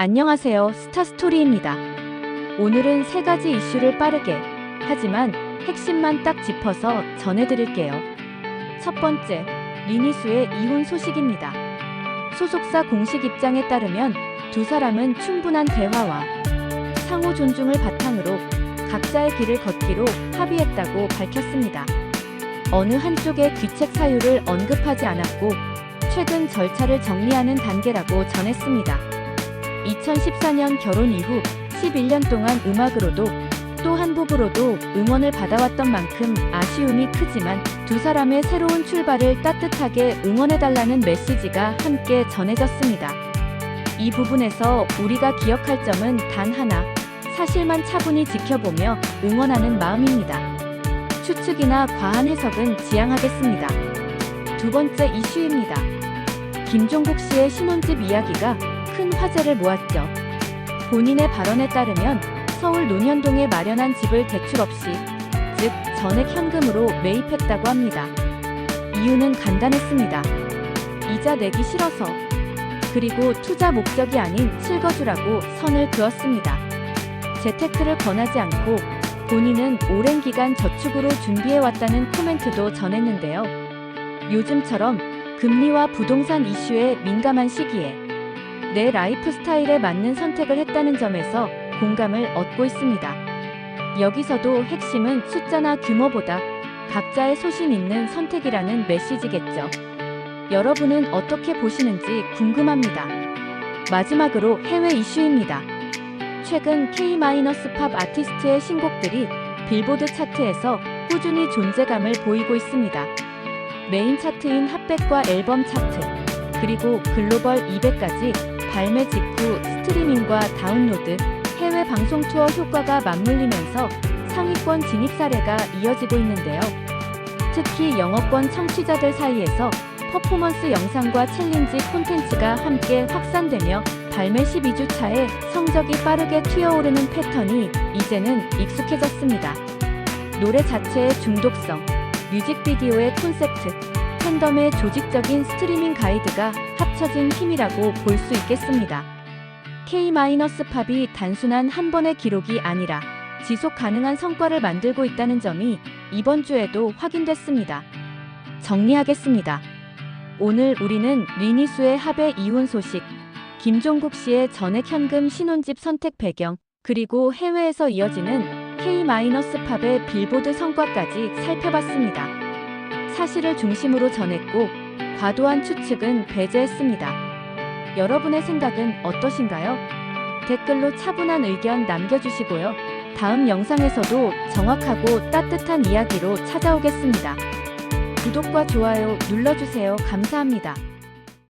안녕하세요. 스타스토리입니다. 오늘은 세 가지 이슈를 빠르게, 하지만 핵심만 딱 짚어서 전해드릴게요. 첫 번째, 리니수의 이혼 소식입니다. 소속사 공식 입장에 따르면 두 사람은 충분한 대화와 상호 존중을 바탕으로 각자의 길을 걷기로 합의했다고 밝혔습니다. 어느 한쪽의 귀책 사유를 언급하지 않았고 최근 절차를 정리하는 단계라고 전했습니다. 2014년 결혼 이후 11년 동안 음악으로도 또한 부부로도 응원을 받아왔던 만큼 아쉬움이 크지만 두 사람의 새로운 출발을 따뜻하게 응원해달라는 메시지가 함께 전해졌습니다. 이 부분에서 우리가 기억할 점은 단 하나, 사실만 차분히 지켜보며 응원하는 마음입니다. 추측이나 과한 해석은 지양하겠습니다. 두 번째 이슈입니다. 김종국 씨의 신혼집 이야기가 큰 화제를 모았죠. 본인의 발언에 따르면 서울 논현동에 마련한 집을 대출 없이, 즉 전액 현금으로 매입했다고 합니다. 이유는 간단했습니다. 이자 내기 싫어서, 그리고 투자 목적이 아닌 실거주라고 선을 그었습니다. 재테크를 권하지 않고 본인은 오랜 기간 저축으로 준비해왔다는 코멘트도 전했는데요. 요즘처럼 금리와 부동산 이슈에 민감한 시기에 내 라이프 스타일에 맞는 선택을 했다는 점에서 공감을 얻고 있습니다. 여기서도 핵심은 숫자나 규모보다 각자의 소신 있는 선택이라는 메시지겠죠. 여러분은 어떻게 보시는지 궁금합니다. 마지막으로 해외 이슈입니다. 최근 K-팝 아티스트의 신곡들이 빌보드 차트에서 꾸준히 존재감을 보이고 있습니다. 메인 차트인 핫백과 앨범 차트, 그리고 글로벌 200까지 발매 직후 스트리밍과 다운로드, 해외 방송 투어 효과가 맞물리면서 상위권 진입 사례가 이어지고 있는데요. 특히 영어권 청취자들 사이에서 퍼포먼스 영상과 챌린지 콘텐츠가 함께 확산되며 발매 12주 차에 성적이 빠르게 튀어오르는 패턴이 이제는 익숙해졌습니다. 노래 자체의 중독성, 뮤직비디오의 콘셉트, 팬덤의 조직적인 스트리밍 가이드가 합 쳐진 힘이라고 볼 수 있겠습니다. K-팝이 단순한 한 번의 기록이 아니라 지속 가능한 성과를 만들고 있다는 점이 이번 주에도 확인됐습니다. 정리하겠습니다. 오늘 우리는 리니수의 합의 이혼 소식, 김종국 씨의 전액 현금 신혼집 선택 배경, 그리고 해외에서 이어지는 K-팝의 빌보드 성과까지 살펴봤습니다. 사실을 중심으로 전했고 과도한 추측은 배제했습니다. 여러분의 생각은 어떠신가요? 댓글로 차분한 의견 남겨주시고요. 다음 영상에서도 정확하고 따뜻한 이야기로 찾아오겠습니다. 구독과 좋아요 눌러주세요. 감사합니다.